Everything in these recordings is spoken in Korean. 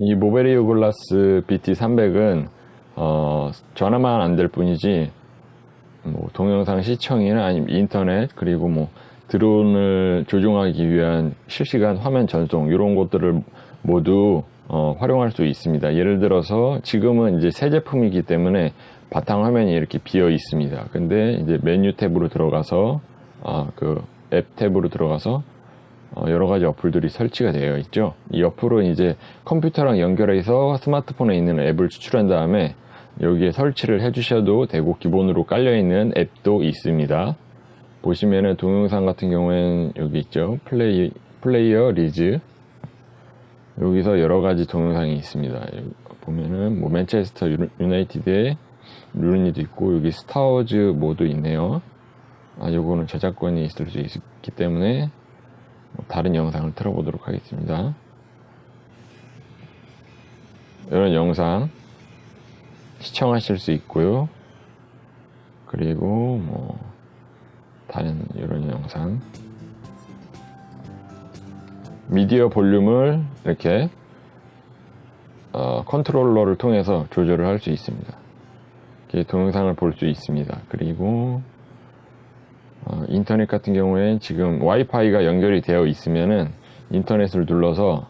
이 모베리오 글라스 BT300은 어, 전화만 안 될 뿐이지 뭐 동영상 시청이나 아니면 인터넷 그리고 뭐 드론을 조종하기 위한 실시간 화면 전송 이런 것들을 모두 어, 활용할 수 있습니다. 예를 들어서 지금은 이제 새 제품이기 때문에 바탕 화면이 이렇게 비어 있습니다. 근데 이제 메뉴 탭으로 들어가서 아, 그 앱 탭으로 들어가서 어, 여러 가지 어플들이 설치가 되어 있죠. 이 어플은 이제 컴퓨터랑 연결해서 스마트폰에 있는 앱을 추출한 다음에 여기에 설치를 해주셔도 되고 기본으로 깔려 있는 앱도 있습니다. 보시면은 동영상 같은 경우에는 여기 있죠. 플레이 플레이어 리즈 여기서 여러 가지 동영상이 있습니다. 보면은 뭐 맨체스터 유- 유나이티드의 루니도 있고 여기 스타워즈 모드 있네요. 아 요거는 저작권이 있을 수 있기 때문에 뭐 다른 영상을 틀어보도록 하겠습니다. 이런 영상 시청하실 수 있고요. 그리고 뭐 다른 이런 영상 미디어 볼륨을 이렇게 어, 컨트롤러를 통해서 조절을 할 수 있습니다. 이렇게 동영상을 볼 수 있습니다. 그리고 어, 인터넷 같은 경우에 지금 와이파이가 연결이 되어 있으면은 인터넷을 눌러서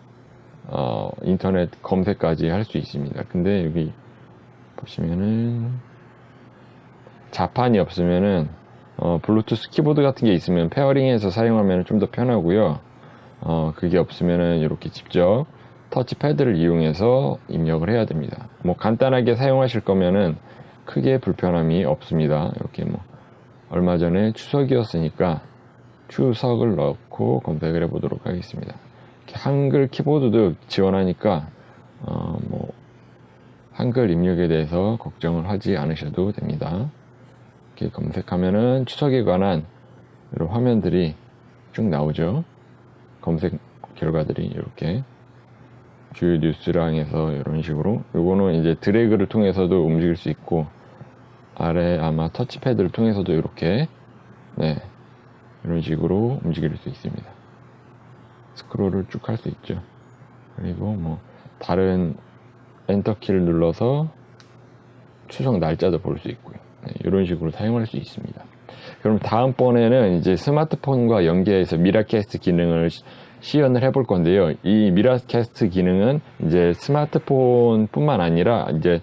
어, 인터넷 검색까지 할 수 있습니다. 근데 여기 보시면은 자판이 없으면은 어, 블루투스 키보드 같은 게 있으면 페어링해서 사용하면 좀 더 편하고요. 어, 그게 없으면은 이렇게 직접 터치패드를 이용해서 입력을 해야 됩니다. 뭐 간단하게 사용하실 거면은 크게 불편함이 없습니다. 이렇게 뭐 얼마 전에 추석이었으니까 추석을 넣고 검색을 해보도록 하겠습니다. 한글 키보드도 지원하니까 어, 뭐 한글 입력에 대해서 걱정을 하지 않으셔도 됩니다. 이렇게 검색하면은 추석에 관한 이런 화면들이 쭉 나오죠. 검색 결과들이 이렇게 주요 뉴스랑해서 이런 식으로 요거는 이제 드래그를 통해서도 움직일 수 있고 아래 아마 터치패드를 통해서도 이렇게 네 이런 식으로 움직일 수 있습니다. 스크롤을 쭉 할 수 있죠. 그리고 뭐 다른 엔터키를 눌러서 추석 날짜도 볼 수 있고요. 네, 이런 식으로 사용할 수 있습니다. 그럼 다음번에는 이제 스마트폰과 연계해서 미라캐스트 기능을 시- 시연을 해볼 건데요. 이 미라캐스트 기능은 이제 스마트폰뿐만 아니라 이제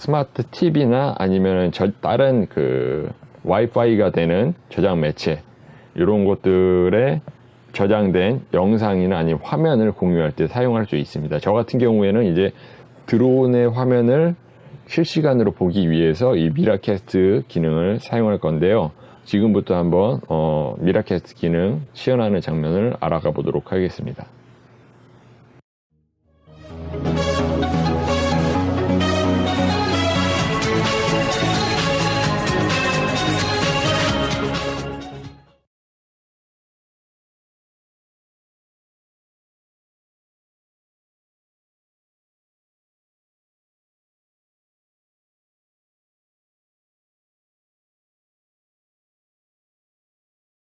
스마트 TV나 아니면 저 다른 그 와이파이가 되는 저장 매체 이런 것들에 저장된 영상이나 아니면 화면을 공유할 때 사용할 수 있습니다. 저 같은 경우에는 이제 드론의 화면을 실시간으로 보기 위해서 이 미라캐스트 기능을 사용할 건데요. 지금부터 한번 어, 미라캐스트 기능 시연하는 장면을 알아가 보도록 하겠습니다.